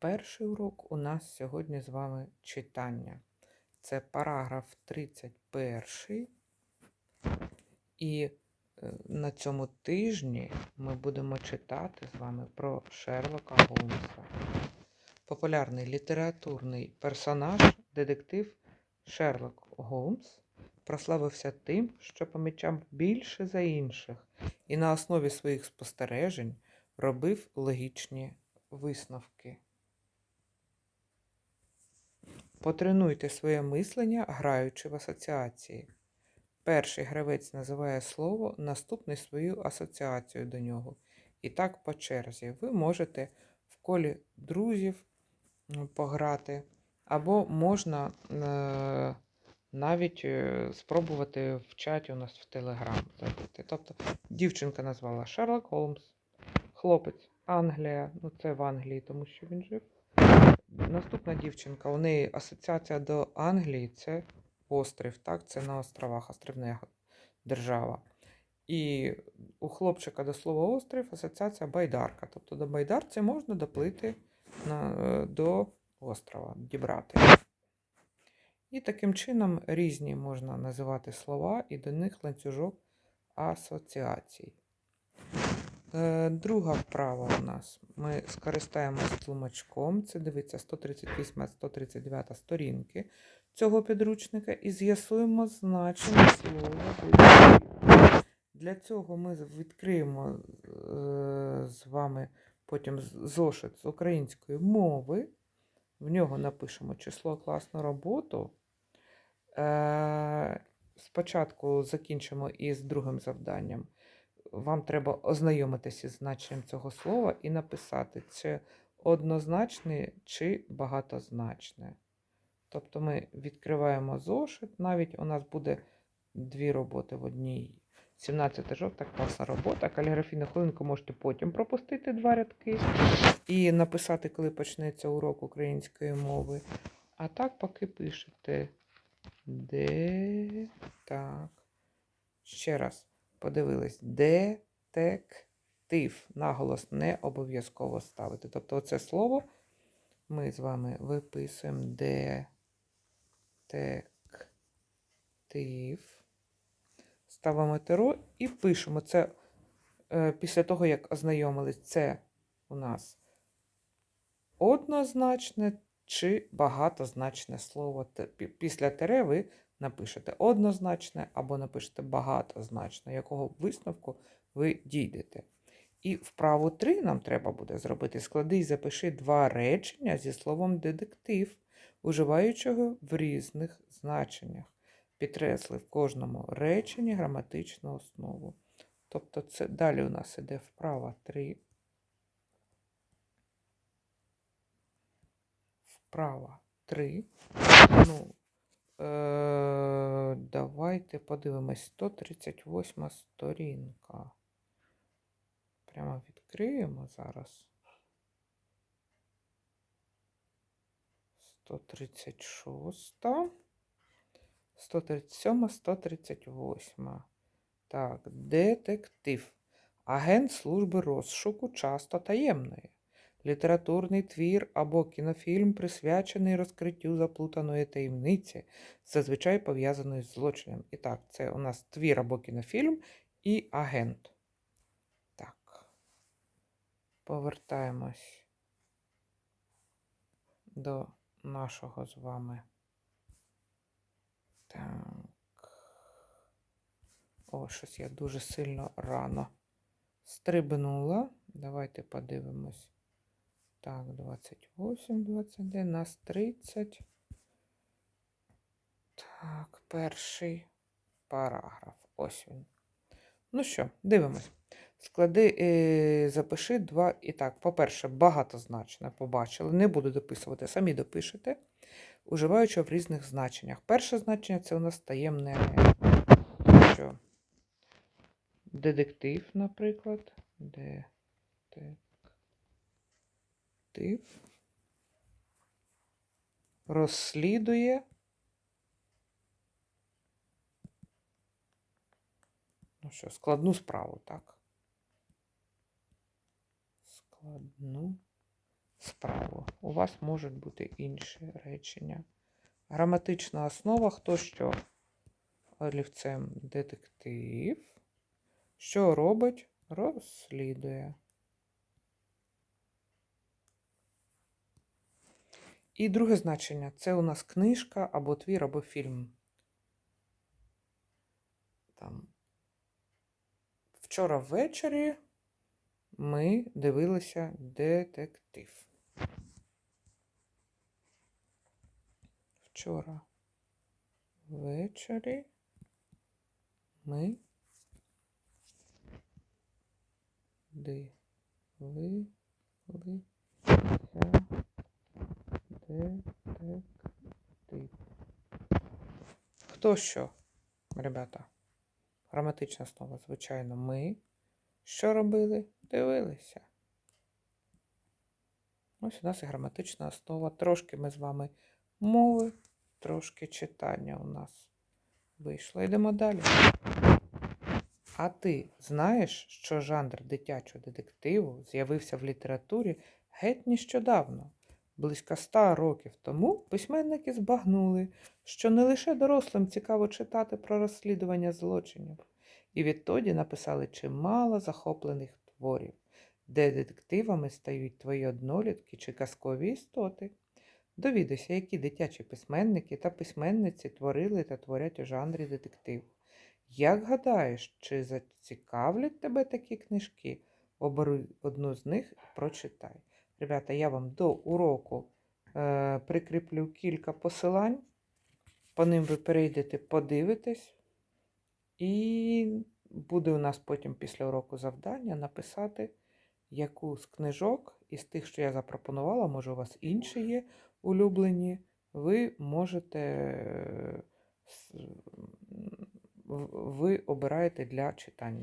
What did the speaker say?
Перший урок у нас сьогодні з вами читання. Це параграф 31. І е, на цьому тижні ми будемо читати з вами про Шерлока Голмса. Популярний літературний персонаж, детектив Шерлок Голмс прославився тим, що помічав більше за інших і на основі своїх спостережень робив логічні висновки. Потренуйте своє мислення, граючи в асоціації. Перший гравець називає слово, наступний свою асоціацію до нього. І так по черзі. Ви можете в колі друзів пограти, або можна е, навіть е, спробувати в чаті у нас в Телеграм зробити. Тобто дівчинка назвала Шерлок Холмс, хлопець Англія, ну це в Англії, тому що він жив. Наступна дівчинка, у неї асоціація до Англії це острів, так? Це на островах, острівна держава. І у хлопчика до слова острів асоціація байдарка. Тобто до байдарці можна доплити на, е, до острова, дібрати. І таким чином різні можна називати слова, і до них ланцюжок асоціацій. Е, Друга вправа у нас. Ми скористаємось тлумачком. Це дивиться 138-139 сторінки цього підручника і з'ясуємо значення слова. Для цього ми відкриємо е, з вами потім зошит з української мови. В нього напишемо число класну роботу. Е, Спочатку закінчимо із другим завданням вам треба ознайомитися із значенням цього слова і написати, чи однозначне чи багатозначне. Тобто ми відкриваємо зошит, навіть у нас буде дві роботи в одній. 17 жовта, класна робота. Каліграфійну хвилинку можете потім пропустити два рядки і написати, коли почнеться урок української мови. А так поки пишете. Де так. Ще раз подивились. Детектив. Наголос не обов'язково ставити. Тобто це слово ми з вами виписуємо детектив. Ставимо теро і пишемо. Це е, після того, як ознайомились, це у нас однозначне чи багатозначне слово. Після тире ви напишете однозначне або напишете багатозначне, якого висновку ви дійдете. І вправу 3 нам треба буде зробити склади і запиши два речення зі словом детектив, уживаючого в різних значеннях. Підкресли в кожному реченні граматичну основу. Тобто це далі у нас іде вправа 3. Вправа 3. Ну, Е, давайте подивимось. 138 сторінка. Прямо відкриємо зараз. 136. 137, 138. Так, детектив. Агент служби розшуку часто таємної. Літературний твір або кінофільм, присвячений розкриттю заплутаної таємниці, зазвичай пов'язаної з злочином. І так, це у нас твір або кінофільм і агент. Так. Повертаємось до нашого з вами. Так. О, щось я дуже сильно рано стрибнула. Давайте подивимось. Так, 28, 21, нас 30. Так, перший параграф. Ось він. Ну що, дивимось. Склади, е, запиши два. І так, по-перше, багатозначне побачили. Не буду дописувати, самі допишете, уживаючи в різних значеннях. Перше значення це у нас таємне. Що? Детектив, наприклад. Детектив. Розслідує. Ну що, складну справу, так? Складну справу. у вас можуть бути інші речення. Граматична основа хто що? Олівцем детектив. Що робить? Розслідує. І друге значення це у нас книжка або твір, або фільм. Там. Вчора ввечері ми дивилися детектив. Вчора ввечері ми дивилися детектив. Хто що, ребята? Граматична основа, звичайно, ми. Що робили? Дивилися. Ось у нас і граматична основа. Трошки ми з вами мови, трошки читання у нас вийшло. Йдемо далі. А ти знаєш, що жанр дитячого детективу з'явився в літературі геть нещодавно? Близько ста років тому письменники збагнули, що не лише дорослим цікаво читати про розслідування злочинів, і відтоді написали чимало захоплених творів, де детективами стають твої однолітки чи казкові істоти. Довідайся, які дитячі письменники та письменниці творили та творять у жанрі детектив. Як гадаєш, чи зацікавлять тебе такі книжки? Обери одну з них і прочитай. Ребята, я вам до уроку е, прикріплю кілька посилань. По ним ви перейдете, подивитесь. І буде у нас потім після уроку завдання написати, яку з книжок із тих, що я запропонувала, може, у вас інші є улюблені, ви можете, е, ви обираєте для читання.